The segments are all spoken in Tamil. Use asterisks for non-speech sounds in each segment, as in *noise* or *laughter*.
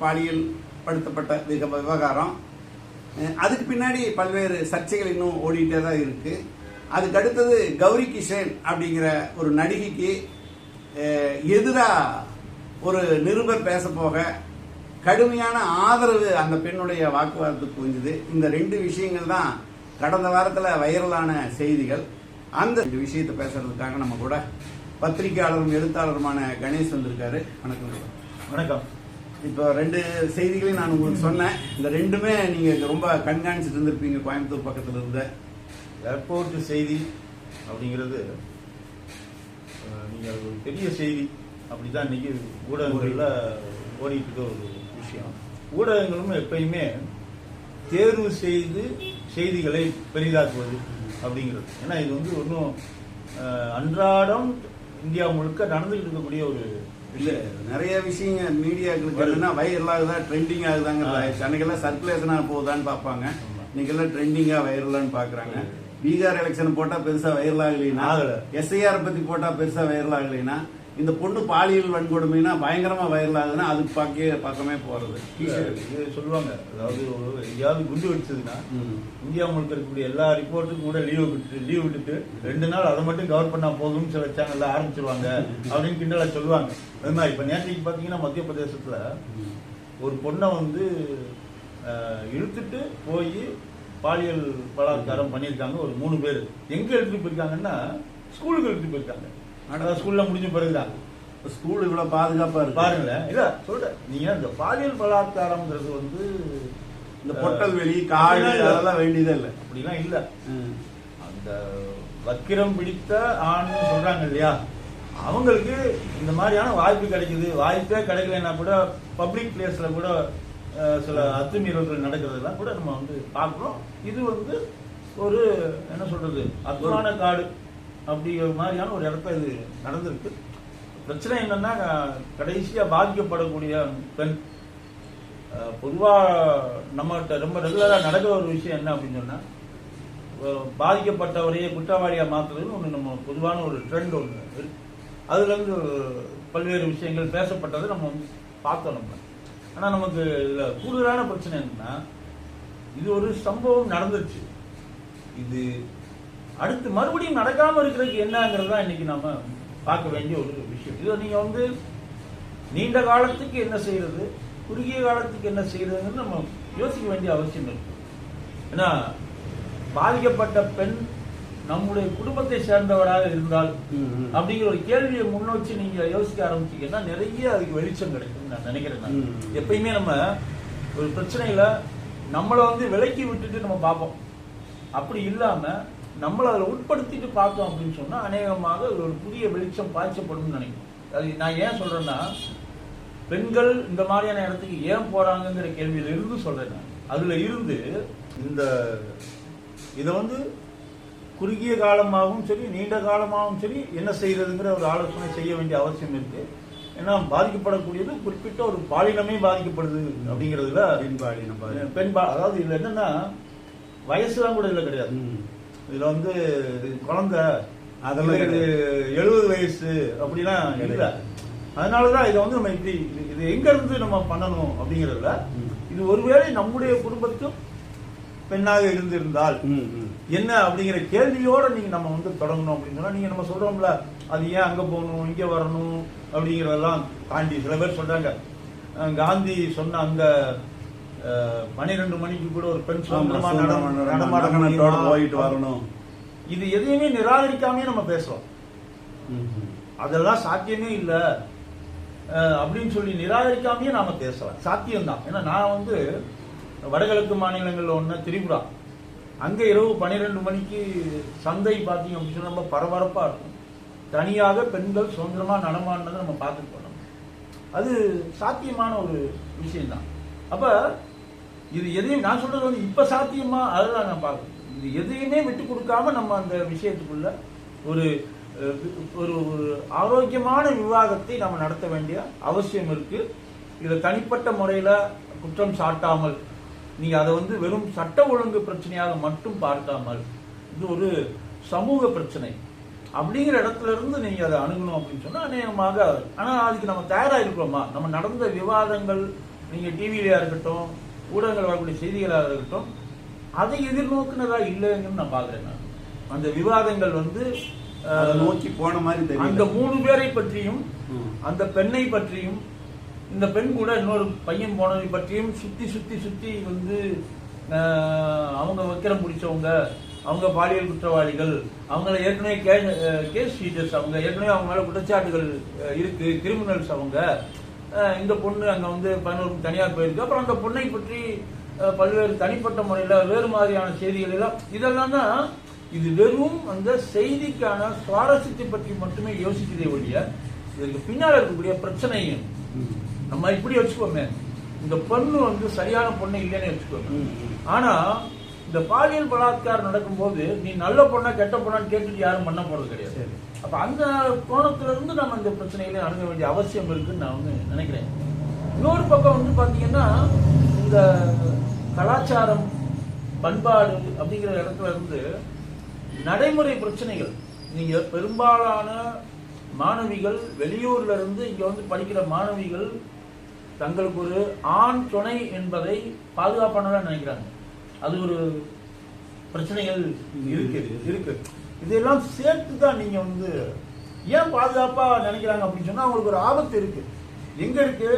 பாலியல் படுத்தப்பட்ட விக- விவகாரம். அதுக்கு பின்னாடி பல்வேறு சர்ச்சைகள் இன்னும் ஓடிட்டே தான் இருக்கு. அதுக்கு அடுத்தது கௌரி கிஷன் அப்படிங்கிற ஒரு நடிகைக்கு எதிராக ஒரு நிருபர் பேச போக கடுமையான ஆதரவு அந்த பெண்ணுடைய வாக்குவாதத்துக்கு புரிஞ்சுது. இந்த ரெண்டு விஷயங்கள் தான் கடந்த வாரத்தில் வைரலான செய்திகள். அந்த ரெண்டு விஷயத்தை பேசுறதுக்காக நம்ம கூட பத்திரிகையாளரும் எழுத்தாளருமான கணேஷ் வந்திருக்காரு. வணக்கம். வணக்கம். இப்போ ரெண்டு செய்திகளையும் நான் உங்களுக்கு சொன்னேன். இந்த ரெண்டுமே நீங்க ரொம்ப கண்காணிச்சுட்டு இருந்திருப்பீங்க கோயம்புத்தூர் பக்கத்துல இருந்த ஏர்போர்ட் செய்தி அப்படிங்கிறது நீங்கள் நீங்க அது ஒரு பெரிய செய்தி. அப்படிதான் இன்னைக்கு ஊடகங்கள்ல ஓடிட்டு இருக்க ஒரு விஷயம். ஊடகங்களும் எப்பயுமே தேர்வு செய்து செய்திகளை பெரிதாக்குவது அப்படிங்கிறது. ஏன்னா இது வந்து ஒன்றும் அன்றாடம் இந்தியா முழுக்க நடந்துகிட்டு இருக்கக்கூடிய ஒரு இல்ல நிறைய விஷயங்க மீடியாக்களுக்கு என்னன்னா வைரல் ஆகுதா ட்ரெண்டிங் ஆகுதாங்க ஆ. அன்னைக்கெல்லாம் சர்க்குலேஷனா போகுதான்னு பார்ப்பாங்க. இன்னைக்கெல்லாம் ட்ரெண்டிங்கா வைரலான்னு பாக்குறாங்க பீகார் எலெக்ஷன் போட்டா பெருசா வைரல் ஆகலைன்னா ஆகல. எஸ்ஐஆர் பத்தி போட்டா பெருசா வைரல் ஆகலைன்னா இந்த பொண்ணு பாலியல் வன்கொடுமைனா பயங்கரமா வைரல் ஆகுதுன்னா அதுக்கு பார்க்க பக்கமே போறது. சொல்லுவாங்க. அதாவது எங்கேயாவது குண்டு வெடிச்சதுன்னா. இந்தியா முழுக்க இருக்கக்கூடிய எல்லா ரிப்போர்ட்டுக்கும் கூட லீவ் விட்டு லீவ் விட்டுட்டு ரெண்டு நாள் அதை மட்டும் கவர் பண்ணா போதும்னு சில சேனல்ல ஆரம்பிச்சிருவாங்க அப்படின்னு கிண்டலா சொல்லுவாங்க. அது மாதிரி இப்ப நேற்றுக்கு பாத்தீங்கன்னா மத்திய பிரதேசத்துல ஒரு பொண்ணை வந்து இழுத்துட்டு போய் பாலியல் பலாத்காரம் பண்ணியிருக்காங்க. ஒரு மூணு பேர். எங்க எடுத்துட்டு போயிருக்காங்கன்னா ஸ்கூலுக்கு எடுத்துட்டு போயிருக்காங்க. அதாவது ஸ்கூல்ல முடிஞ்ச பிறகுதான் ஸ்கூல் இவ்வளவு பாதுகாப்பா இருக்கு. பாருங்களேன் இல்ல சொல்றேன். நீங்க இந்த பாலியல் பலாத்காரம்ங்கிறது வந்து இந்த பொட்டல் வெளி காடு. அதெல்லாம் வேண்டியதே இல்லை. அப்படிலாம் இல்ல. அந்த வக்கிரம் பிடித்த ஆண் சொல்றாங்க இல்லையா? அவங்களுக்கு இந்த மாதிரியான வாய்ப்பு கிடைக்குது. வாய்ப்பே கிடைக்கலன்னா கூட பப்ளிக் பிளேஸ்ல கூட சில அத்துமீறல்கள் நடக்கிறதெல்லாம் கூட நம்ம வந்து பார்க்கிறோம். இது வந்து ஒரு என்ன சொல்றது அத்துமான காடு. அப்படிங்கிற மாதிரியான ஒரு இடத்த இது நடந்திருக்கு. பிரச்சனை என்னன்னா கடைசியா பாதிக்கப்படக்கூடிய பெண் பொதுவாக பொதுவா நம்மகிட்ட ரொம்ப ரெகுலரா நடக்கிற ஒரு விஷயம் என்ன அப்படின்னு சொன்னா பாதிக்கப்பட்டவரையே குற்றவாளியா மாத்துறதுன்னு ஒண்ணு நம்ம பொதுவான ஒரு ட்ரெண்ட் ஒண்ணு இருக்கு அதுல இருந்து பல்வேறு விஷயங்கள் பேசப்பட்டதை நம்ம வந்து பார்த்தோம் நம்ம. ஆனா நமக்கு இதுல கூடுதலான பிரச்சனை என்னன்னா இது ஒரு சம்பவம் நடந்துருச்சு. இது அடுத்து மறுபடியும் நடக்காம இருக்கிறதுக்கு என்னங்கிறது தான் இன்னைக்கு நாம பார்க்க வேண்டிய ஒரு விஷயம் இதை நீங்க வந்து நீண்ட காலத்துக்கு என்ன செய்யறது குறுகிய காலத்துக்கு என்ன செய்யறதுன்னு நம்ம யோசிக்க வேண்டிய அவசியம் இருக்கு ஏன்னா பாதிக்கப்பட்ட பெண் நம்முடைய குடும்பத்தை சேர்ந்தவராக இருந்தால். அப்படிங்கிற ஒரு கேள்வியை முன்னோக்கி நீங்க யோசிக்க ஆரம்பிச்சீங்கன்னா நிறைய அதுக்கு வெளிச்சம் கிடைக்கும் நான் நினைக்கிறேன் நான். எப்பயுமே நம்ம ஒரு பிரச்சனையில நம்மளை வந்து விலக்கி விட்டுட்டு நம்ம பார்ப்போம் அப்படி இல்லாம நம்மளை அதில் உட்படுத்திட்டு பார்த்தோம் அப்படின்னு சொன்னா அநேகமாக அது ஒரு புதிய வெளிச்சம் பாய்ச்சப்படும்னு நினைக்கிறேன் அது நான் ஏன் சொல்றேன்னா பெண்கள் இந்த மாதிரியான இடத்துக்கு ஏன் போறாங்கங்கிற கேள்வியில இருந்து சொல்றேன் நான் அதுல இருந்து இந்த இதை வந்து குறுகிய காலமாகவும் சரி நீண்ட காலமாகவும் சரி என்ன செய்யறதுங்கிற ஒரு ஆலோசனை செய்ய வேண்டிய அவசியம் இருக்கு ஏன்னா பாதிக்கப்படக்கூடியது குறிப்பிட்ட ஒரு பாலினமே பாதிக்கப்படுது அப்படிங்கிறதுல பெண் பாலினம். பெண் பா அதாவது இதுல என்னன்னா வயசுலாம் கூட இதுல கிடையாது. இதுல வந்து குழந்தை அதெல்லாம் இது எழுபது வயசு அப்படிலாம் இல்ல கிடையாது. அதனாலதான் இதை வந்து நம்ம இப்படி இது- எங்க இருந்து நம்ம பண்ணணும் அப்படிங்கறதுல. இது ஒருவேளை நம்முடைய குடும்பத்தும் பெண்ணாக இருந்திருந்தால். என்ன அப்படிங்கிற கேள்வியோட நீங்க நம்ம வந்து தொடங்கணும் அப்படின்னு சொன்னா நீங்க நம்ம சொல்றோம்ல அது ஏன் அங்க போகணும் இங்க வரணும் அப்படிங்கறதெல்லாம் தாண்டி சில பேர் சொல்றாங்க காந்தி சொன்ன அந்த பன்னிரெண்டு மணிக்கு கூட ஒரு பெண் சுதந்திரமா ஆமா, நட- சுதந்திரமா நடமாட நகனத்தோட முடியுமா? போயிட்டு வரணும். இது எதையுமே நிராகரிக்காமே நம்ம பேசுறோம். அதெல்லாம் சாத்தியமே இல்ல. அப்படின்னு சொல்லி நிராகரிக்காமையே நாம பேசலாம். சாத்தியம்தான். ஏன்னா நான் வந்து வடகிழக்கு மாநிலங்கள்ல ஒண்ணு திரிபுரா. அங்க இரவு பன்னிரெண்டு மணிக்கு சந்தை பாத்தீங்க அப்படின்னு ரொம்ப பரபரப்பா இருக்கும். தனியாக பெண்கள் சுதந்திரமா நடமாடினதை நம்ம பார்த்துட்டு போனோம் அது சாத்தியமான ஒரு விஷயம்தான். அப்ப இது எதையும் நான் சொல்றது வந்து இப்ப சாத்தியமா அதுதான் நான் பார்க்கணும் இது எதையுமே விட்டு கொடுக்காம நம்ம அந்த விஷயத்துக்குள்ள ஒரு ஒரு ஒரு ஆரோக்கியமான விவாதத்தை நம்ம நடத்த வேண்டிய அவசியம் இருக்கு. இதை தனிப்பட்ட முறையில குற்றம் சாட்டாமல் நீங்க அதை வந்து வெறும் சட்ட ஒழுங்கு பிரச்சனையாக மட்டும் பார்க்காமல் இது ஒரு சமூக பிரச்சனை. அப்படிங்கிற இடத்துல இருந்து நீங்க அதை அணுகணும் அப்படின்னு சொன்னா அநேகமாக ஆனா அதுக்கு நம்ம தயாராக இருக்கிறோமா? நம்ம நடந்த விவாதங்கள் நீங்க டிவியிலயா இருக்கட்டும் ஊடகங்கள் வரக்கூடிய செய்திகளாக இருக்கட்டும் அதை எதிர்நோக்குனதா இல்லைங்கன்னு நான் பாக்குறேன் நான் அந்த விவாதங்கள் வந்து நோக்கி போன மாதிரி அந்த மூணு பேரை பற்றியும். அந்த பெண்ணை பற்றியும் இந்த பெண் கூட இன்னொரு பையன் போனதை பற்றியும் சுத்தி சுத்தி சுத்தி வந்து அவங்க வக்கிரம் பிடிச்சவங்க அவங்க பாலியல் குற்றவாளிகள் அவங்கள ஏற்கனவே கேஸ் ஷீட்டர்ஸ் அவங்க ஏற்கனவே அவங்க மேல குற்றச்சாட்டுகள் இருக்கு கிரிமினல்ஸ் அவங்க. இந்த பொண்ணு அங்க வந்து பதினோரு தனியார் போயிருக்கு அப்புறம் அந்த பொண்ணை பற்றி பல்வேறு தனிப்பட்ட முறையில் வேறு மாதிரியான செய்திகள் எல்லாம் இதெல்லாம் தான் இது வெறும் அந்த செய்திக்கான சுவாரஸ்யத்தை பற்றி மட்டுமே யோசிக்கிறதே ஒழிய இதற்கு பின்னால் இருக்கக்கூடிய பிரச்சனையும். நம்ம இப்படி வச்சுக்கோமே இந்த பொண்ணு வந்து சரியான பொண்ணு இல்லைன்னு வச்சுக்கோமே ம், ம். ஆனா இந்த பாலியல் பலாத்காரம் நடக்கும்போது நீ நல்ல பொண்ணா கெட்ட பொண்ணான்னு கேட்டுட்டு யாரும் பண்ண போறது கிடையாது. அப்ப அந்த கோணத்துல இருந்து நம்ம இந்த பிரச்சனைகளை அணுக வேண்டிய அவசியம் இருக்குன்னு நான் வந்து நினைக்கிறேன். இன்னொரு பக்கம் வந்து பாத்தீங்கன்னா இந்த கலாச்சாரம் பண்பாடு அப்படிங்கிற இடத்துல இருந்து நடைமுறை பிரச்சனைகள். நீங்க பெரும்பாலான மாணவிகள் வெளியூர்ல இருந்து இங்க வந்து படிக்கிற மாணவிகள் தங்களுக்கு ஒரு ஆண் துணை என்பதை பாதுகாப்பானதா நினைக்கிறாங்க. அது ஒரு பிரச்சனைகள் இருக்கு. இருக்கு இதெல்லாம் சேர்த்து தான் நீங்க வந்து ஏன் பாதுகாப்பா நினைக்கிறாங்க அப்படின்னு சொன்னா அவங்களுக்கு ஒரு ஆபத்து இருக்கு. எங்க இருக்கு?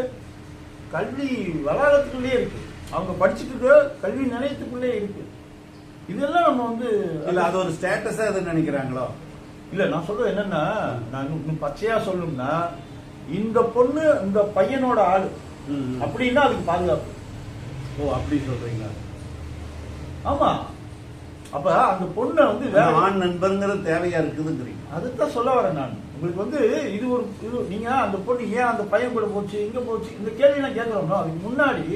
கல்வி வளாகத்துக்குள்ளே இருக்கு. அவங்க படிச்சுட்டு இருக்க கல்வி நிலையத்துக்குள்ளே இருக்கு. இதெல்லாம் நம்ம வந்து இல்ல அது ஒரு ஸ்டேட்டஸா அது நினைக்கிறாங்களோ? இல்ல நான் சொல்றது என்னன்னா நான் இன்னும் பச்சையா சொல்லணும்னா இந்த பொண்ணு இந்த பையனோட ஆளு. அப்படின்னா அதுக்கு பாதுகாப்பு. ஓ அப்படி சொல்றீங்களா? ஆமா. அப்ப அந்த பொண்ணை வந்து வேற ஆண் நண்பருங்கிறது தேவையா இருக்குதுங்கிறீங்க. அதுதான் சொல்ல வரேன் நான். உங்களுக்கு வந்து இது ஒரு இது நீங்க அந்த பொண்ணு ஏன் அந்த பையன் கூட போச்சு இங்க போச்சு இந்த கேள்வி நான் கேட்கிறோம்னா அதுக்கு முன்னாடி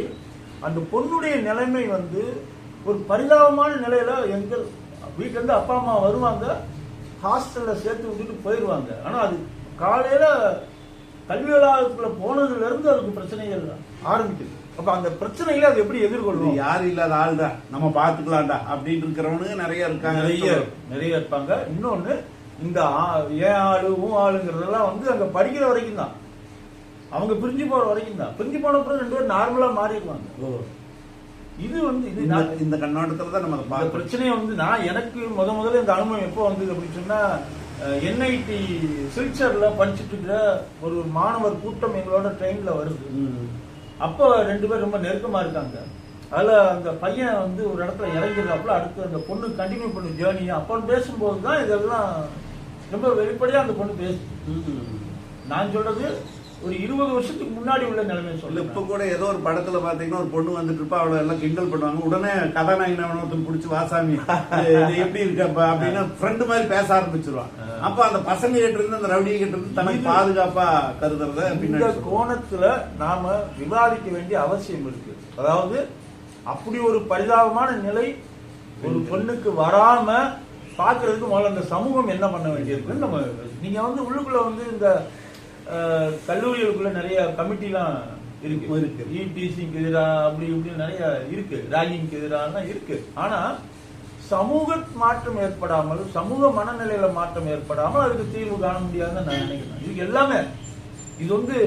அந்த பொண்ணுடைய நிலைமை வந்து ஒரு பரிதாபமான நிலையில எங்க வீட்டுல இருந்து அப்பா அம்மா வருவாங்க ஹாஸ்டல்ல சேர்த்து விட்டுட்டு போயிடுவாங்க ஆனா அது காலையில கல்வி வளாகத்துக்குள்ள போனதுல இருந்து அதுக்கு பிரச்சனைகள் ஆரம்பிக்குது. அப்ப அந்த பிரச்சனைகளை அது எப்படி எதிர்கொள்ளும்? யாரும் இல்லாத ஆள் தான் நம்ம பாத்துக்கலாம்டா. அப்படின்னு இருக்கிறவனுங்க நிறைய இருக்காங்க. நிறைய நிறைய இருப்பாங்க. இன்னொன்னு இந்த ஏன் ஆளு உன் ஆளுங்கிறதெல்லாம் வந்து அங்க படிக்கிற வரைக்கும் தான். அவங்க பிரிஞ்சு போற வரைக்கும் தான். பிரிஞ்சு போன அப்புறம் ரெண்டு பேரும் நார்மலா மாறிடுவாங்க. இது வந்து இது இந்த கண்ணோட்டத்துல தான் நம்ம பார்க்கணும். பிரச்சனையை வந்து நான் எனக்கு முத முதல்ல இந்த அனுபவம் எப்போ வந்தது அப்படின்னு சொன்னா என்ஐடி சில்சர்ல படிச்சுட்டு இருக்கிற ஒரு மாணவர் கூட்டம் எங்களோட ட்ரெயின்ல வருது. அப்போ ரெண்டு பேரும் ரொம்ப நெருக்கமா இருக்காங்க. அதுல அந்த பையன் வந்து ஒரு இடத்துல இறங்கிடுறாப்புல அடுத்து அந்த பொண்ணு கண்டினியூ பண்ணு ஜேர்னி அப்போ பேசும்போது தான் இதெல்லாம் ரொம்ப வெளிப்படையா அந்த பொண்ணு பேசு. நான் சொல்றது ஒரு இருபது வருஷத்துக்கு முன்னாடி உள்ள நிலைமை சொல்ல இப்ப கூட ஏதோ ஒரு படத்துல பாத்தீங்கன்னா ஒரு பொண்ணு வந்துட்டு இருப்பா அவளை எல்லாம் கிண்டல் பண்ணுவாங்க. உடனே கதாநாயகன் ஒருத்தன் புடிச்சு வாசாமி எப்படி இருக்கப்ப அப்படின்னு ஃப்ரெண்டு மாதிரி பேச ஆரம்பிச்சிருவான். அப்ப அந்த பசங்க கிட்ட இருந்து அந்த ரவுடி கிட்ட இருந்து தனக்கு பாதுகாப்பா கருதுறத இந்த. கோணத்துல நாம விவாதிக்க வேண்டிய அவசியம் இருக்கு. அதாவது அப்படி ஒரு பரிதாபமான நிலை ஒரு பெண்ணுக்கு வராம பாக்குறதுக்கு முதல்ல இந்த சமூகம் என்ன பண்ண வேண்டியிருக்குன்னு நம்ம நீங்க வந்து உள்ளுக்குள்ள வந்து இந்த கல்லூரிகளுக்குள்ள நிறைய கமிட்டிலாம் இருக்கு. இருக்கு. இடிசிக்கு எதிராக அப்படி இப்படி நிறைய இருக்கு. ராகிங்க்கு எதிராக இருக்கு. ஆனா சமூக மாற்றம் ஏற்படாமல் சமூக மனநிலையில மாற்றம் ஏற்படாமல் அதுக்கு தீர்வு காண முடியாதுன்னு நான் நினைக்கிறேன். இதுக்கு எல்லாமே இது வந்து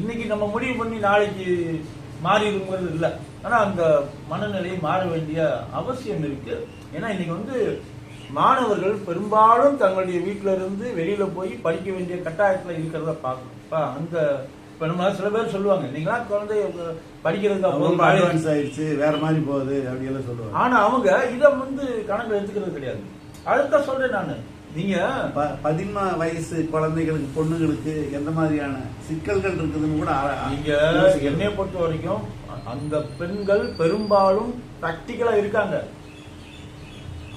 இன்னைக்கு நம்ம முடிவு பண்ணி நாளைக்கு மாறிடுங்கிறது இல்லை. ஆனா அந்த மனநிலையை மாற வேண்டிய அவசியம் இருக்கு. ஏன்னா இன்னைக்கு வந்து மாணவர்கள் பெரும்பாலும் தங்களுடைய வீட்டில இருந்து வெளியில போய் படிக்க வேண்டிய கட்டாயத்துல இருக்கிறத பார்க்கணும். அந்த இப்ப நம்ம சில பேர் சொல்லுவாங்க நீங்களா குழந்தை படிக்கிறதுக்கு அட்வான்ஸ் ஆயிடுச்சு வேற மாதிரி போகுது அப்படி எல்லாம் சொல்லுவாங்க. ஆனா அவங்க இத வந்து கணக்குல எடுத்துக்கிறது கிடையாது. அதுதான் சொல்றேன் நானு. நீங்க பதின்ம வயசு குழந்தைகளுக்கு பொண்ணுங்களுக்கு எந்த மாதிரியான சிக்கல்கள் இருக்குதுன்னு கூட நீங்க. என்னைய பொறுத்த வரைக்கும் அந்த பெண்கள் பெரும்பாலும் பிராக்டிக்கலா இருக்காங்க.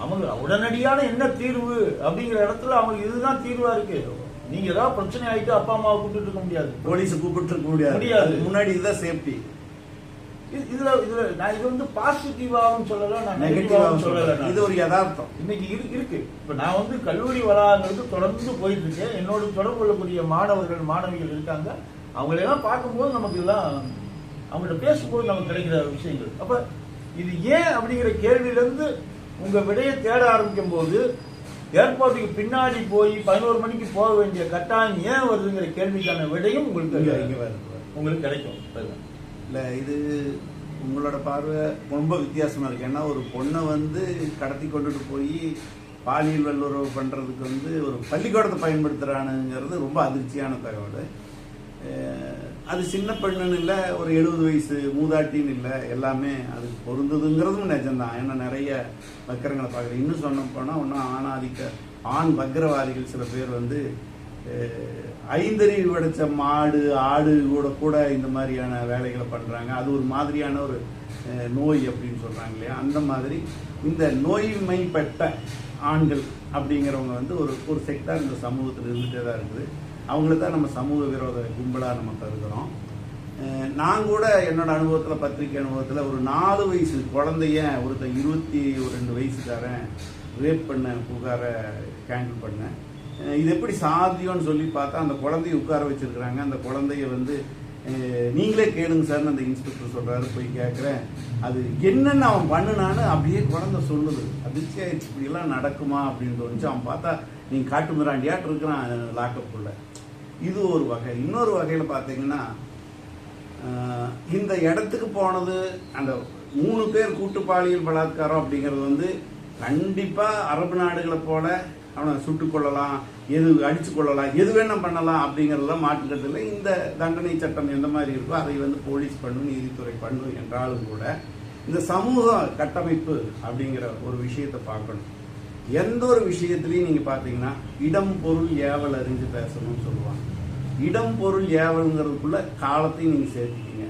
அவங்க உடனடியான என்ன தீர்வு அப்படிங்கிற இடத்துல அவங்க இதுதான் தீர்வா இருக்கு. நீங்க ஏதாவது பிரச்சனை ஆயிட்டு அப்பா அம்மாவை கூப்பிட்டு இருக்க முடியாது. போலீஸ் கூப்பிட்டு இருக்க முடியாது. முடியாது. முன்னாடி இதுதான் சேஃப்டி இது- இதுல இதுல நான் இது வந்து பாசிட்டிவாவும் சொல்லல நான் நெகட்டிவாகவும் சொல்லல. இது ஒரு யதார்த்தம். இன்னைக்கு இருக்கு இருக்கு. இப்ப நான் வந்து கல்லூரி வளாகங்களுக்கு தொடர்ந்து போயிட்டு இருக்கேன். என்னோட தொடர்பு கொள்ளக்கூடிய மாணவர்கள் மாணவிகள் இருக்காங்க. அவங்களை எல்லாம் பார்க்கும்போது நமக்கு எல்லாம் அவங்கள்ட்ட பேசும்போது நமக்கு கிடைக்கிற விஷயங்கள். அப்ப இது ஏன் அப்படிங்கிற கேள்வியிலிருந்து உங்க விடையை தேட ஆரம்பிக்கும் போது ஏர்போர்ட்டுக்கு பின்னாடி போய் பதினோரு மணிக்கு போக வேண்டிய கட்டாயம் ஏன் வருதுங்கிற கேள்விக்கான விடையும் உங்களுக்கு உங்களுக்கு கிடைக்கும். இல்ல இது உங்களோட பார்வை ரொம்ப வித்தியாசமா இருக்கு. ஏன்னா ஒரு பொண்ணை வந்து கடத்தி கொண்டுட்டு போய் பாலியல் வல்லுறவு பண்றதுக்கு வந்து ஒரு பள்ளிக்கூடத்தை பயன்படுத்துறானுங்கிறது ரொம்ப அதிர்ச்சியான தகவல். அது சின்ன பெண்ணுன்னு இல்லை ஒரு எழுபது வயசு மூதாட்டின்னு இல்லை எல்லாமே அது பொருந்ததுங்கிறதும் நிஜம்தான். ஏன்னா நிறைய வக்கரங்களை பார்க்குறேன். இன்னும் சொன்ன போனால் ஒன்றும் ஆணாதிக்க ஆண் வக்கரவாதிகள் சில பேர் வந்து ஐந்தறிவு படைச்ச மாடு ஆடு கூட கூட இந்த மாதிரியான வேலைகளை பண்ணுறாங்க அது ஒரு மாதிரியான ஒரு நோய் அப்படின்னு சொல்கிறாங்க இல்லையா? அந்த மாதிரி இந்த நோய்மைப்பட்ட ஆண்கள் அப்படிங்கிறவங்க வந்து ஒரு ஒரு செக்டார் இந்த சமூகத்தில் இருந்துகிட்டே தான் இருக்குது. அவங்கள தான் நம்ம சமூக விரோத கும்பலாக நம்ம கருதுகிறோம் நான் கூட என்னோட அனுபவத்தில் பத்திரிக்கை அனுபவத்தில் ஒரு நாலு வயசு குழந்தைய ஒருத்தன் இருபத்தி ஒரு ரெண்டு வயசுக்காரன் ரேப் பண்ண புகாரை கேண்டில் பண்ணேன். இது எப்படி சாத்தியம்னு சொல்லி பார்த்தா அந்த குழந்தைய உட்கார வச்சுருக்குறாங்க. அந்த குழந்தைய வந்து நீங்களே கேளுங்க சார்னு அந்த இன்ஸ்பெக்டர் சொல்கிறாரு போய் கேட்குறேன் அது என்னென்ன அவன் பண்ணுனான்னு அப்படியே குழந்தை சொல்லுது. அதிர்ச்சி ஆயிடுச்சு இப்படியெல்லாம் நடக்குமா அப்படின்னு தோணுச்சு. அவன் பார்த்தா நீங்கள் காட்டு மிராண்டியாட்டு இருக்கிறான் லாக்கப்புள்ள இது ஒரு வகை. இன்னொரு வகையில் பார்த்தீங்கன்னா இந்த இடத்துக்கு போனது அந்த மூணு பேர் கூட்டு பாலியல் பலாத்காரம் அப்படிங்கிறது வந்து கண்டிப்பாக அரபு நாடுகளை போல அவனை சுட்டுக்கொள்ளலாம் எது அடித்து கொள்ளலாம் எது வேணும் பண்ணலாம் அப்படிங்கிறதெல்லாம் மாற்றுக்கிறதுல இந்த தண்டனை சட்டம் எந்த மாதிரி இருக்கோ அதை வந்து போலீஸ் பண்ணும் நீதித்துறை பண்ணும் என்றாலும் கூட இந்த சமூக கட்டமைப்பு அப்படிங்கிற ஒரு விஷயத்தை பார்க்கணும். எந்த ஒரு விஷயத்திலையும் நீங்க பாத்தீங்கன்னா இடம் பொருள் ஏவல் அறிஞ்சு பேசணும்னு சொல்லுவாங்க. இடம் பொருள் ஏவல்ங்கிறதுக்குள்ள காலத்தையும் நீங்க சேர்த்துக்கீங்க.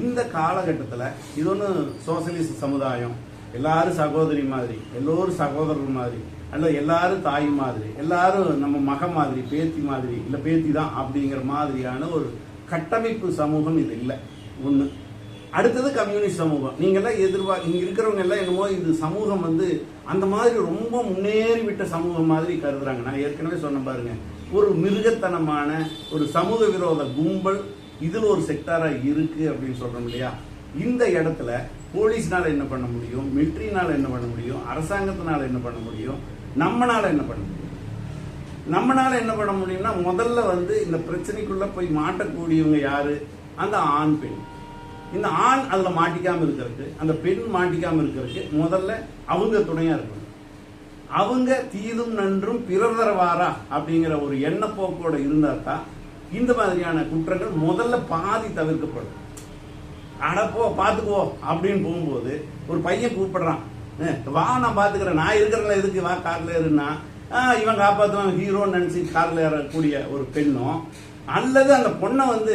இந்த காலகட்டத்தில் இது ஒன்று சோசியலிஸ்ட் சமுதாயம் எல்லாரும் சகோதரி மாதிரி எல்லோரும் சகோதரர் மாதிரி அல்ல எல்லாரும் தாய் மாதிரி எல்லாரும் நம்ம மக மாதிரி பேத்தி மாதிரி இல்லை பேத்தி தான் அப்படிங்கிற மாதிரியான ஒரு கட்டமைப்பு சமூகம் இது இல்லை. ஒன்று அடுத்தது கம்யூனிஸ்ட் சமூகம். நீங்கெல்லாம் எதிர்பார்க்க இங்க இருக்கிறவங்க எல்லாம் என்னமோ இது சமூகம் வந்து அந்த மாதிரி ரொம்ப முன்னேறிவிட்ட சமூகம் மாதிரி கருதுறாங்க. நான் ஏற்கனவே சொன்ன பாருங்க. ஒரு மிருகத்தனமான ஒரு சமூக விரோத கும்பல் இதில் ஒரு செக்டாரா இருக்கு அப்படின்னு சொல்றோம் இல்லையா? இந்த இடத்துல போலீஸ்னால என்ன பண்ண முடியும்? மிலிட்ரினால என்ன பண்ண முடியும்? அரசாங்கத்தினால என்ன பண்ண முடியும்? நம்மனால என்ன பண்ண முடியும்? நம்மனால என்ன பண்ண முடியும்னா முதல்ல வந்து இந்த பிரச்சனைக்குள்ள போய் மாட்டக்கூடியவங்க யாரு? அந்த ஆண் பெண். இந்த ஆண் அதில் மாட்டிக்காமல் இருக்கிறதுக்கு அந்த பெண் மாட்டிக்காமல் இருக்கிறதுக்கு முதல்ல அவங்க துணையாக இருக்கணும். அவங்க தீதும் நன்றும் பிறர் தரவாரா அப்படிங்கிற ஒரு எண்ணப்போக்கோட இருந்தால் தான் இந்த மாதிரியான குற்றங்கள் முதல்ல பாதி தவிர்க்கப்படும். அடப்போ பார்த்துக்குவோ அப்படின்னு போகும்போது ஒரு பையன் கூப்பிடுறான். வா நான் பார்த்துக்கிறேன் நான் இருக்கிறல எதுக்கு? வா காரில் ஏறுனா இவன் காப்பாற்றுவான் ஹீரோன்னு நினச்சி காரில் ஏறக்கூடிய ஒரு பெண்ணும் அல்லது அந்த பொண்ணை வந்து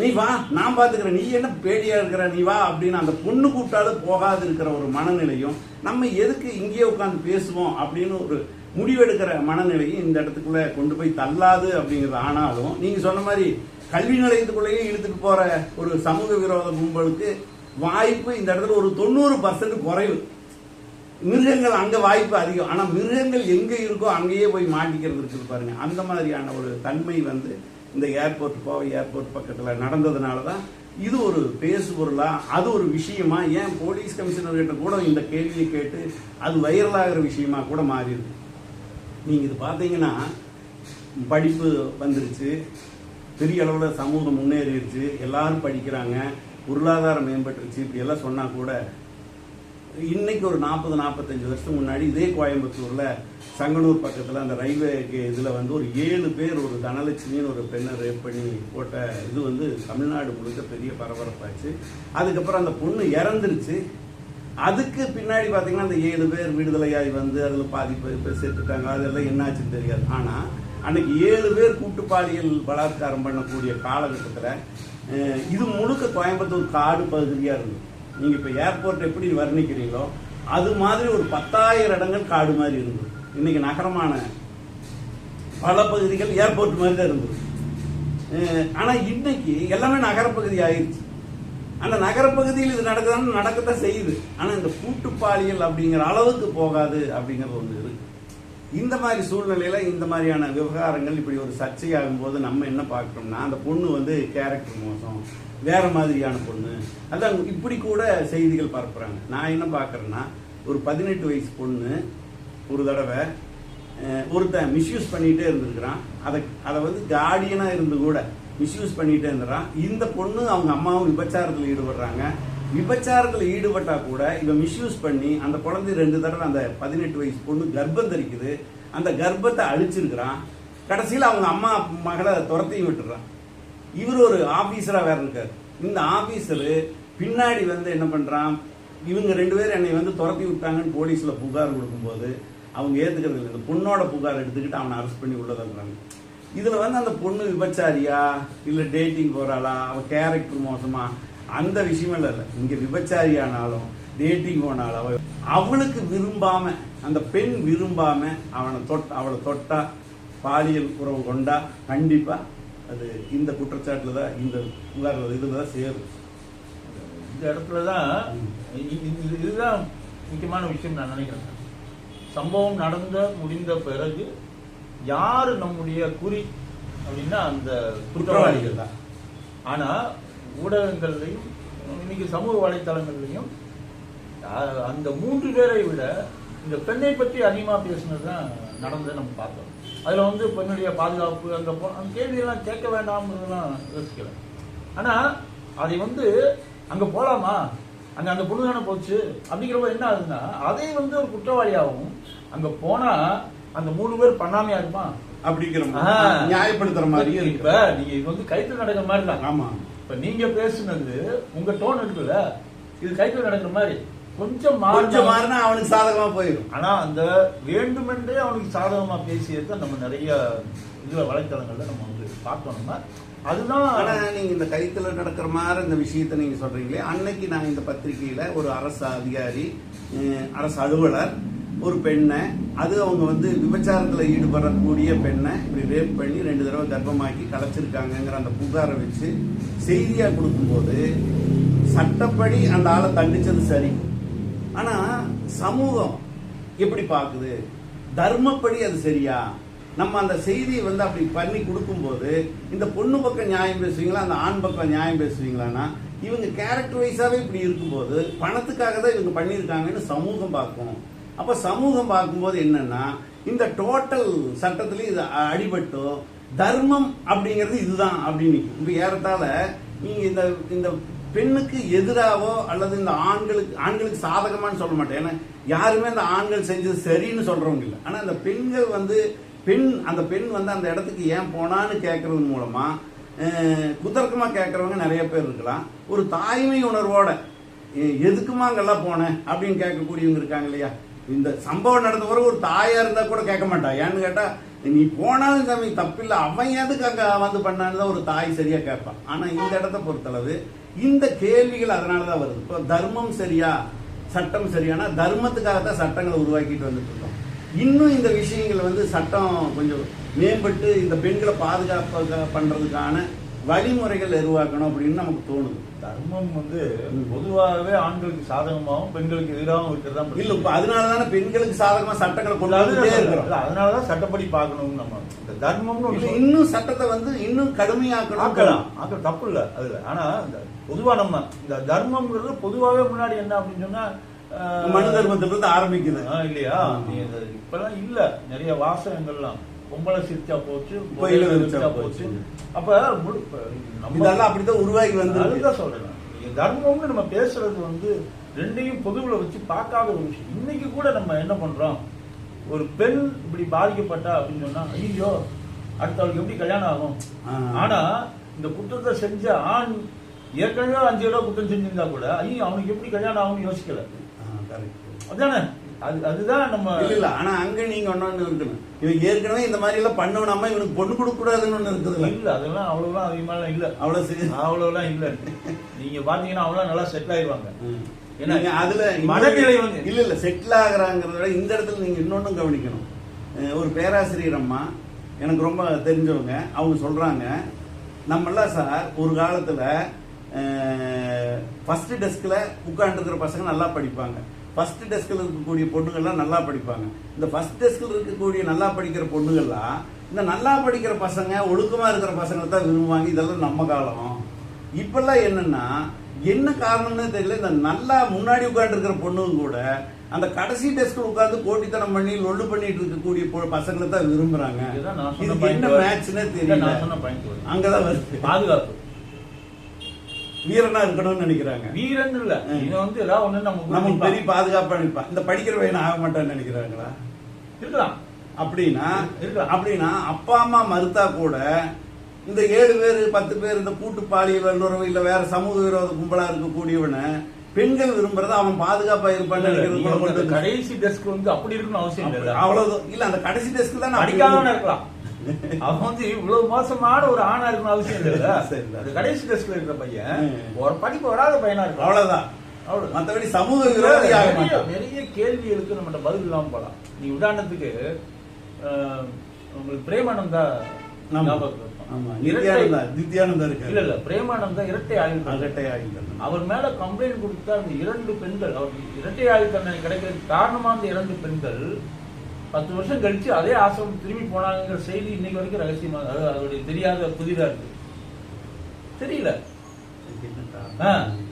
நீ வா நான் பார்த்துக்கிறேன் நீ என்ன பேடியா இருக்கிற? நீ வா அப்படின்னு அந்த பொண்ணு கூப்பிட்டாலும் போகாது இருக்கிற ஒரு மனநிலையும் நம்ம எதுக்கு இங்கேயே உட்காந்து பேசுவோம் அப்படின்னு ஒரு முடிவெடுக்கிற மனநிலையும் இந்த இடத்துக்குள்ள கொண்டு போய் தள்ளாது அப்படிங்கிறது ஆனாலும் நீங்க சொன்ன மாதிரி கல்வி நிலையத்துக்குள்ளேயே இழுத்துட்டு போற ஒரு சமூக விரோத கும்பலுக்கு வாய்ப்பு இந்த இடத்துல ஒரு தொண்ணூறு பர்சன்ட் குறைவு. மிருகங்கள் அங்க வாய்ப்பு அதிகம். ஆனா மிருகங்கள் எங்க இருக்கோ அங்கேயே போய் மாட்டிக்கிறது இருக்குது பாருங்க. அந்த மாதிரியான ஒரு தன்மை வந்து இந்த ஏர்போர்ட் கோவை ஏர்போர்ட் பக்கத்தில் நடந்ததுனால தான் இது ஒரு பேசு பொருளா அது ஒரு விஷயமா ஏன் போலீஸ் கமிஷனர்கிட்ட கூட இந்த கேள்வியை கேட்டு அது வைரலாகிற விஷயமா கூட மாறிடுது. நீங்கள் நீங்க இது பார்த்தீங்கன்னா படிப்பு வந்துருச்சு பெரிய அளவில் சமூகம் முன்னேறிடுச்சு எல்லாரும் படிக்கிறாங்க பொருளாதாரம் மேம்பட்டுருச்சு இப்படி எல்லாம் சொன்னால் கூட இன்னைக்கு ஒரு நாற்பது நாற்பத்தஞ்சு வருஷம் முன்னாடி இதே கோயம்புத்தூரில் சங்கனூர் பக்கத்தில் அந்த ரயில்வே இதில் வந்து ஒரு ஏழு பேர் ஒரு தனலட்சுமின்னு ஒரு பெண்ணை ரேப் பண்ணி போட்ட இது வந்து தமிழ்நாடு முழுக்க பெரிய பரபரப்பாச்சு. அதுக்கப்புறம் அந்த பொண்ணு இறந்துருச்சு. அதுக்கு பின்னாடி பார்த்தீங்கன்னா அந்த ஏழு பேர் விடுதலையாகி வந்து அதில் பாதி பேர் சேர்த்துட்டாங்க. அதெல்லாம் என்னாச்சுன்னு தெரியாது. ஆனால் அன்னைக்கு ஏழு பேர் கூட்டு பாலியல் பலாத்காரம் பண்ணக்கூடிய காலகட்டத்தில் இது முழுக்க கோயம்புத்தூர் காடு பகுதியாக இருந்தது. நீங்கள் இப்போ ஏர்போர்ட் எப்படி வர்ணிக்கிறீங்களோ அது மாதிரி ஒரு பத்தாயிரம் இடங்கள் காடு மாதிரி இருந்தது. இன்னைக்கு நகரமான பல பகுதிகள் ஏர்போர்ட் மாதிரி தான் இருந்தது. ஆனால் ஆனா இன்னைக்கு எல்லாமே நகரப்பகுதி ஆயிடுச்சு அந்த நகரப்பகுதியில் இது நடக்குதான்னு நடக்கத்தான் செய்யுது. ஆனா இந்த கூட்டுப்பாளியல் அப்படிங்கிற அளவுக்கு போகாது அப்படிங்கிறது ஒன்று இருக்கு. இந்த மாதிரி சூழ்நிலையில இந்த மாதிரியான விவகாரங்கள் இப்படி ஒரு சர்ச்சையாகும் போது நம்ம என்ன பார்க்குறோம்னா அந்த பொண்ணு வந்து கேரக்டர் மோசம் வேற மாதிரியான பொண்ணு. அதான் இப்படி கூட செய்திகள் பரப்புறாங்க. நான் என்ன பார்க்குறேன்னா ஒரு பதினெட்டு வயசு பொண்ணு ஒரு தடவை ஒருத்தன் மிஸ்யூஸ் பண்ணிகிட்டே இருந்திருக்கிறான். அதை அதை வந்து கார்டியனாக இருந்து கூட மிஸ்யூஸ் பண்ணிகிட்டே இருந்துறான். இந்த பொண்ணு அவங்க அம்மாவும் விபச்சாரத்தில் ஈடுபடுறாங்க. விபச்சாரத்தில் ஈடுபட்டா கூட இவன் மிஸ்யூஸ் பண்ணி அந்த குழந்தை ரெண்டு தடவை அந்த பதினெட்டு வயசு பொண்ணு கர்ப்பம் தரிக்குது. அந்த கர்ப்பத்தை அழிச்சிருக்கிறான். கடைசியில் அவங்க அம்மா மகளை துரத்தையும் விட்டுறான். இவர் ஒரு ஆஃபீஸராக வேற இருக்கார். இந்த ஆபீசரு பின்னாடி வந்து என்ன பண்ணுறான் இவங்க ரெண்டு பேரும் என்னை வந்து துரத்தி விட்டாங்கன்னு போலீஸில் புகார் கொடுக்கும்போது அவங்க ஏத்துக்கிறது இல்லை. இந்த பொண்ணோட புகார் எடுத்துக்கிட்டு அவனை அரெஸ்ட் பண்ணி உள்ள தள்ளுறாங்க இதுல வந்து அந்த பொண்ணு விபச்சாரியா? இல்ல டேட்டிங் போறாளா? அவ கேரக்டர் மோசமா? அந்த விஷயம் இல்ல. இங்க விபச்சாரியானாலும் டேட்டிங் போனாலும் அவ அவளுக்கு விரும்பாம அந்த பெண் விரும்பாம அவனை தொட் அவளை தொட்டா பாலியல் உறவு கொண்டா கண்டிப்பா அது இந்த குற்றச்சாட்டுல தான் இந்த புகார் இதுல தான் சேரும். இந்த இடத்துல தான் இதுதான் முக்கியமான விஷயம் நான் நினைக்கிறேன். சம்பவம் நடந்த முடிந்த பிறகு யார் நம்முடைய குறி அப்படின்னா அந்த குற்றவாளிகள் தான். ஆனா ஊடகங்கள்லையும் இன்னைக்கு சமூக வலைத்தளங்கள்லையும் அந்த மூன்று பேரை விட இந்த பெண்ணை பற்றி அதிகமாக பேசுனது தான் நடந்ததை நம்ம பார்த்தோம். அதில் வந்து பெண்ணுடைய பாதுகாப்பு அந்த அந்த கேள்வியெல்லாம் கேட்க வேண்டாம்ன்றதெல்லாம் யோசிக்கல. ஆனால் அதை வந்து அங்கே போகலாமா அங்க அந்த பொண்ணு தானே போச்சு? அப்படிங்கிறப்ப என்ன ஆகுதுன்னா அதை வந்து ஒரு குற்றவாளியாகவும் அங்க போனா அந்த மூணு பேர் பண்ணாமையா இருப்பான் அப்படிங்கிற. மாதிரி நியாயப்படுத்துற மாதிரியும் இப்ப நீங்க இது வந்து கைத்துல நடக்கிற மாதிரி தான் ஆமா. இப்ப நீங்க பேசுனது உங்க டோன் இருக்குல்ல இது கைத்துல நடக்கிற மாதிரி. கொஞ்சம் கொஞ்சம் மாறினா அவனுக்கு சாதகமா போயிடும். ஆனா அந்த வேண்டுமென்றே அவனுக்கு சாதகமா பேசியதை நம்ம நிறைய இதுல வலைத்தளங்கள்ல நம்ம வந்து பார்த்தோம்னா அதுதான். ஆனால் நீங்க இந்த கைத்துல நடக்கிற மாதிரி இந்த விஷயத்தை நீங்க சொல்றீங்களே அன்னைக்கு நான் இந்த பத்திரிகையில ஒரு அரசு அதிகாரி அரசு அலுவலர் ஒரு பெண்ணை அது அவங்க வந்து விபச்சாரத்தில் ஈடுபடக்கூடிய பெண்ணை இப்படி ரேப் பண்ணி ரெண்டு தடவை கர்ப்பமாக்கி கலைச்சிருக்காங்கங்கிற அந்த புகாரை வச்சு செய்தியாக கொடுக்கும்போது சட்டப்படி அந்த ஆளை தண்டிச்சது சரி. ஆனால் சமூகம் எப்படி பார்க்குது? தர்மப்படி அது சரியா? நம்ம அந்த செய்தியை வந்து அப்படி பண்ணி கொடுக்கும்போது இந்த பொண்ணு பக்கம் நியாயம் பேசுவீங்களா அந்த ஆண் பக்கம் நியாயம் பேசுவீங்களான்னா இவங்க கேரக்டர் வைஸாகவே இப்படி இருக்கும்போது பணத்துக்காக தான் இவங்க பண்ணியிருக்காங்கன்னு சமூகம் பார்க்கும் அப்போ சமூகம் பார்க்கும்போது என்னன்னா இந்த டோட்டல் சட்டத்திலேயே இது அடிபட்டோ தர்மம் அப்படிங்கிறது இதுதான் அப்படின்னு இப்போ இப்ப நீங்கள் இந்த இந்த பெண்ணுக்கு எதிராகவோ அல்லது இந்த ஆண்களுக்கு ஆண்களுக்கு சாதகமானு சொல்ல மாட்டேன். ஏன்னா யாருமே அந்த ஆண்கள் செஞ்சது சரின்னு சொல்கிறவங்க இல்லை. ஆனால் அந்த பெண்கள் வந்து பெண் அந்த பெண் வந்து அந்த இடத்துக்கு ஏன் போனான்னு கேட்கறது மூலமா குதர்க்கமாக கேட்குறவங்க நிறைய பேர் இருக்கலாம். ஒரு தாய்மை உணர்வோட எதுக்குமா அங்கெல்லாம் போனேன் அப்படின்னு கேட்கக்கூடியவங்க இருக்காங்க இல்லையா? இந்த சம்பவம் நடந்த பிறகு ஒரு தாயா இருந்தா கூட கேட்க மாட்டா. ஏன்னு கேட்டா நீ போனாலும் சாமி தப்பில்லை. அவன் எதுக்கு அங்க வந்து பண்ணான்னு தான் ஒரு தாய் சரியா கேட்பான் ஆனா இந்த இடத்த பொறுத்தளவு இந்த கேள்விகள் அதனாலதான் வருது. இப்போ தர்மம் சரியா சட்டம் சரியானா தர்மத்துக்காக தான் சட்டங்களை உருவாக்கிட்டு வந்துட்டு இருக்கோம். இன்னும் இந்த விஷயங்கள் வந்து சட்டம் கொஞ்சம் மேம்பட்டு இந்த பெண்களை பாதுகாப்பு பண்றதுக்கான வழிமுறைகள் உருவாக்கணும் அப்படின்னு நமக்கு தோணுது. தர்மம் வந்து. பொதுவாகவே ஆண்களுக்கு சாதகமாகவும் பெண்களுக்கு எதிராகவும் இருக்கிறதா இல்ல இப்ப அதனாலதானே பெண்களுக்கு சாதகமா சட்டங்களை கொண்டு வந்துட்டே இருக்கிறோம். அதனாலதான் சட்டப்படி பார்க்கணும் நம்ம. இந்த தர்மம்னு இன்னும் சட்டத்தை வந்து இன்னும் கடுமையாக்கணும் ஆக்கலாம் ஆக்கலாம் தப்பு இல்ல அதுல. ஆனா இந்த பொதுவா நம்ம இந்த தர்மம்ங்கிறது பொதுவாவே முன்னாடி என்ன அப்படின்னு சொன்னா மனு தர்மத்துல இருந்து ஆரம்பிக்குது இல்லையா இப்பெல்லாம் இல்ல. நிறைய வாசகங்கள்லாம். பொம்பளை சிரிச்சா போச்சு கோயில வச்சா போச்சு. அப்ப இதெல்லாம் அப்படித்தான் உருவாகி வந்து அதுதான் சொல்றேன். தர்மம்னு நம்ம பேசுறது வந்து ரெண்டையும் பொதுவுல வச்சு பார்க்காத ஒரு விஷயம். இன்னைக்கு கூட நம்ம என்ன பண்றோம்? ஒரு பெண் இப்படி பாதிக்கப்பட்டா அப்படின்னு சொன்னா ஐயோ அடுத்தவளுக்கு எப்படி கல்யாணம் ஆகும். ஆனா இந்த குற்றத்தை செஞ்ச ஆண் ஏற்கனவே அஞ்சு தடவை குற்றம் செஞ்சிருந்தா கூட ஐயோ அவனுக்கு எப்படி கல்யாணம் ஆகும்னு யோசிக்கல. அதானே அது அதுதான் நம்ம இல்ல இல்ல ஆனா அங்க நீங்க ஒண்ணு இருக்கணும் இவன் ஏற்கனவே இந்த மாதிரி எல்லாம் பண்ணவனாம இவனுக்கு பொண்ணு கொடுக்க கூடாதுன்னு ஒண்ணு இருக்குதுல்ல. இல்ல அதெல்லாம் அவ்வளவுலாம் அதிகமாலாம் இல்ல. அவ்வளவு சரி அவ்வளவுலாம் இல்ல. நீங்க பாத்தீங்கன்னா அவங்களாம் நல்லா செட்டில் ஆயிருவாங்க. ஏன்னா, அதுல மனநிலை வந்து- இல்ல இல்ல செட்டில் ஆகுறாங்கிறத விட இந்த இடத்துல நீங்க இன்னொன்னும் கவனிக்கணும். ஒரு பேராசிரியர் அம்மா எனக்கு ரொம்ப தெரிஞ்சவங்க அவங்க சொல்றாங்க நம்மெல்லாம் சார் ஒரு காலத்துல ஃபர்ஸ்ட் டெஸ்க்ல உட்காந்துருக்கிற பசங்க நல்லா படிப்பாங்க. ஃபர்ஸ்ட் டெஸ்கில் இருக்கக்கூடிய பொண்ணுங்கள்லாம் நல்லா படிப்பாங்க. இந்த ஃபர்ஸ்ட் டெஸ்கில் இருக்கக்கூடிய நல்லா படிக்கிற பொண்ணுங்கள்லாம் இந்த நல்லா படிக்கிற பசங்க ஒழுக்கமா இருக்கிற பசங்களை தான் விரும்புவாங்க. இதெல்லாம் நம்ம காலம். இப்பெல்லாம் என்னன்னா என்ன காரணம்னு தெரியல. இந்த நல்லா முன்னாடி உட்கார்ந்து இருக்கிற பொண்ணுங்க கூட அந்த கடைசி டெஸ்க்ல உட்கார்ந்து கோட்டித்தனம் பண்ணி லொல்லு பண்ணிட்டு இருக்கக்கூடிய பசங்களை தான் விரும்புறாங்க. என்ன. மேட்ச்னே தெரியல. அங்கதான் வருது. பாதுகாப்பு. வீரனா இருக்கணும்னு நினைக்கிறாங்க. வீரன் இல்ல. இது வந்து ஏதாவது ஒண்ணு நம்ம பெரிய பாதுகாப்பா நினைப்பான் இந்த படிக்கிற பையன் ஆக மாட்டான்னு நினைக்கிறாங்களா? இருக்கலாம். அப்படின்னா இருக்கலாம். அப்படின்னா அப்பா அம்மா மறுத்தா கூட இந்த ஏழு பேர் பத்து பேர் இந்த கூட்டு பாலியல் வல்லுறவு இல்ல வேற சமூக விரோத கும்பலா இருக்கக்கூடியவனை பெண்கள் விரும்புறத அவன் பாதுகாப்பா இருப்பான்னு கடைசி டெஸ்க் வந்து அப்படி இருக்கணும் அவசியம் இல்ல. அவ்வளவு இல்ல அந்த கடைசி டெஸ்க் தான் படிக்காதவனா இருக்கலாம். *laughs* அவன் வந்து இவ்வளவு மோசமான ஒரு ஆணா இருக்கணும் அவசியம் *laughs* இல்ல. அந்த கடைசி டெஸ்க்ல இருக்கிற பையன். ஒரு படிப்பு வராத பையனா இருக்கலாம் அவ்வளவுதான். அவ்வளவு மத்தபடி சமூக விரோதி ஆக நிறைய கேள்விகளுக்கு நம்மகிட்ட பதில் இல்லாம போலாம். நீ உதாரணத்துக்கு உங்களுக்கு பிரேமானந்தா இருக்கும். அவர் மேல கம்ப்ளைண்ட் கொடுத்த அந்த இரண்டு பெண்கள் அவர் இரட்டை ஆயுள் தண்டனை கிடைக்கிறதுக்கு காரணமா அந்த இரண்டு பெண்கள் பத்து வருஷம் கழிச்சு அதே ஆசிரமம் திரும்பி போனாங்கிற செய்தி இன்னைக்கு வரைக்கும் ரகசியமா அது அதோடைய தெரியாத புதிதா இருக்கு. தெரியல.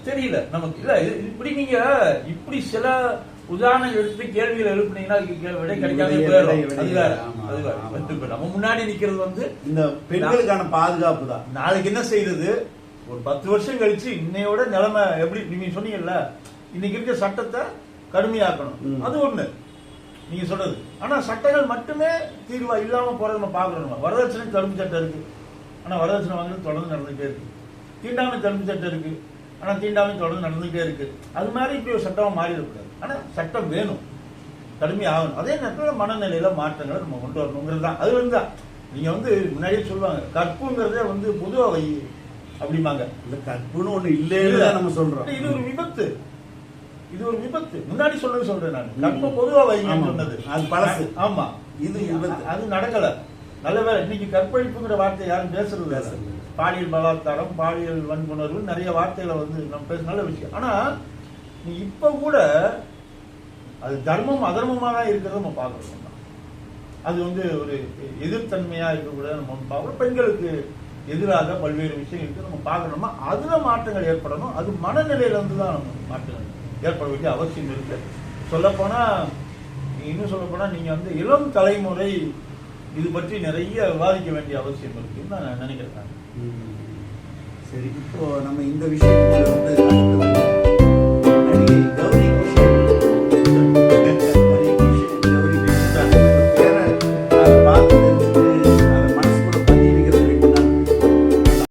தெரியல. நமக்கு இல்ல இப்படி நீங்க இப்படி சில உதாரணம் எடுத்து கேள்விகள் எழுப்புனீங்கன்னா விடை கிடைக்காம போயிடும். அது வேற. அது வேற. ஆமா. இப்ப நம்ம முன்னாடி நிக்கிறது வந்து இந்த பெண்களுக்கான பாதுகாப்பு தான். நாளைக்கு என்ன செய்யறது ஒரு பத்து வருஷம் கழிச்சு இன்னையோட நிலைமை எப்படி நீங்க சொன்னீங்கல்ல இன்னைக்கு இருக்க சட்டத்தை கடுமையாக்கணும். அது ஒண்ணு. நீங்க சொல்றது. ஆனா சட்டங்கள் மட்டுமே தீர்வா இல்லாம போறத நம்ம பாக்குறோம் வரதட்சணை தடுப்பு சட்டம் இருக்கு. ஆனா வரதட்சணை வாங்குறது தொடர்ந்து நடந்துட்டே இருக்கு. தீண்டாமை தடுப்பு சட்டம் இருக்கு. ஆனா தீண்டாமை தொடர்ந்து நடந்துட்டே இருக்கு. அது மாதிரி இப்படி ஒரு சட்டமா மாறிடக்கூடாது ஆனா சட்டம் வேணும். கடுமை ஆகணும். அதே நேரத்தில் மனநிலையில மாற்றங்களை நம்ம கொண்டு வரணுங்கிறது தான். அது வந்து தான் நீங்க வந்து முன்னாடியே சொல்லுவாங்க. கற்புங்கிறதே வந்து பொதுவா வை அப்படிம்பாங்க. இந்த கற்புன்னு ஒண்ணு இல்லைன்னு நம்ம சொல்றோம். இது ஒரு விபத்து. இது ஒரு விபத்து. முன்னாடி சொன்னது சொல்றேன் நான். கற்ப பொதுவா வைங்கன்னு. சொன்னது. அது பழசு. ஆமா. இது விபத்து. அது நடக்கல. நல்ல வேளை இன்னைக்கு கற்பழிப்புங்கிற வார்த்தை யாரும் பேசுறது இல்ல. பாலியல் பலாத்காரம் பாலியல் வன்புணர்வு நிறைய வார்த்தைகளை வந்து நம்ம பேச நல்ல விஷயம். ஆனா நீ இப்ப கூட அது தர்மம் அதர்மமா தான் இருக்கிறத நம்ம பார்க்கணும். அது வந்து ஒரு எதிர்த்தன்மையா இருக்கக்கூடாது நம்ம பார்க்கணும். பெண்களுக்கு எதிராக பல்வேறு விஷயங்களுக்கு நம்ம பார்க்கணுமா? அதுல மாற்றங்கள் ஏற்படணும். அது மனநிலையில இருந்து தான் நம்ம மாற்றங்கள். ஏற்பட வேண்டிய அவசியம் இருக்கு. சொல்லப்போனா இன்னும் சொல்லப்போனா நீங்க வந்து இளம் தலைமுறை இது பற்றி நிறைய விவாதிக்க வேண்டிய அவசியம் இருக்குன்னு நான் நினைக்கிறேன். சரி இப்போ நம்ம இந்த விஷயத்துல வந்து